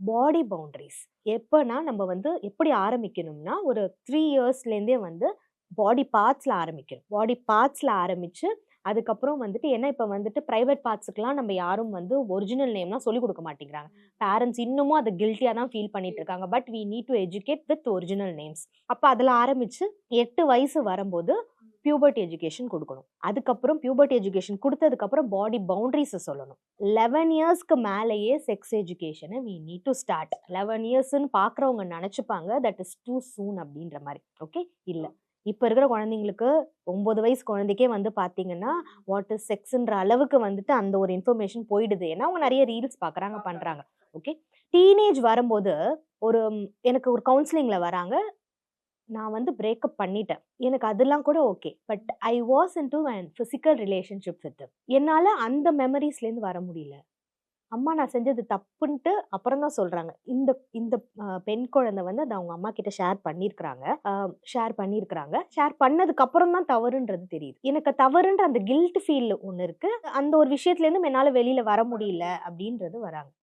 பாடி boundaries எப்போனா நம்ம வந்து எப்படி ஆரம்பிக்கணும்னா ஒரு த்ரீ இயர்ஸ்லேருந்தே வந்து பாடி பார்ட்ஸில் ஆரம்பிக்கணும். பாடி பார்ட்ஸில் ஆரம்பித்து அதுக்கப்புறம் வந்துட்டு ஏன்னா இப்போ வந்துட்டு ப்ரைவேட் பார்ட்ஸுக்கெலாம் நம்ம யாரும் வந்து ஒரிஜினல் நேம்லாம் சொல்லிக் கொடுக்க மாட்டேங்கிறாங்க. பேரண்ட்ஸ் இன்னமும் அதை கில்ட்டியாக தான் ஃபீல் பண்ணிட்டு இருக்காங்க. But we need to educate with original names அப்போ அதில் ஆரம்பித்து எட்டு வயசு வரும்போது பியூபர்ட்டி எஜுகேஷன் கொடுக்கணும். அதுக்கப்புறம் பியூபர்ட்டி எஜுகேஷன் கொடுத்ததுக்கப்புறம் பாடி பவுண்டரிஸை சொல்லணும். லெவன் இயர்ஸ்க்கு மேலேயே செக்ஸ் எஜுகேஷனை we need to start eleven இயர்ஸ்ன்னு பார்க்குறவங்க நினச்சிப்பாங்க தட் இஸ் டூ சூன் அப்படின்ற மாதிரி. ஓகே இல்லை. இப்போ இருக்கிற குழந்தைங்களுக்கு ஒம்பது வயசு குழந்தைக்கே வந்து பார்த்தீங்கன்னா வாட் இஸ் செக்ஸ்ன்ற அளவுக்கு வந்துட்டு அந்த ஒரு இன்ஃபர்மேஷன் போயிடுது. ஏன்னா அவங்க நிறைய ரீல்ஸ் பார்க்குறாங்க பண்ணுறாங்க ஓகே டீனேஜ் வரும்போது ஒரு எனக்கு ஒரு கவுன்சிலிங்கில் வராங்க. நான் வந்து பிரேக்கப் பண்ணிட்டேன். எனக்கு அதெல்லாம் கூட okay but I was into and physical relationship with என்னால் அந்த மெமரிஸ்லேருந்து வர முடியல. அம்மா நான் செஞ்சது தப்புன்ட்டு அப்புறம் தான் சொல்கிறாங்க இந்த இந்த பெண் குழந்தை வந்து அதை அவங்க அம்மா கிட்ட ஷேர் பண்ணியிருக்கிறாங்க ஷேர் பண்ணியிருக்கிறாங்க ஷேர் பண்ணதுக்கு அப்புறம் தான் தவறுன்றது தெரியுது. எனக்கு தவறுன்ற அந்த கில்ட் ஃபீல் ஒன்று இருக்குது அந்த ஒரு விஷயத்துலேருந்து என்னால் வெளியில் வர முடியல அப்படின்றது வராங்க.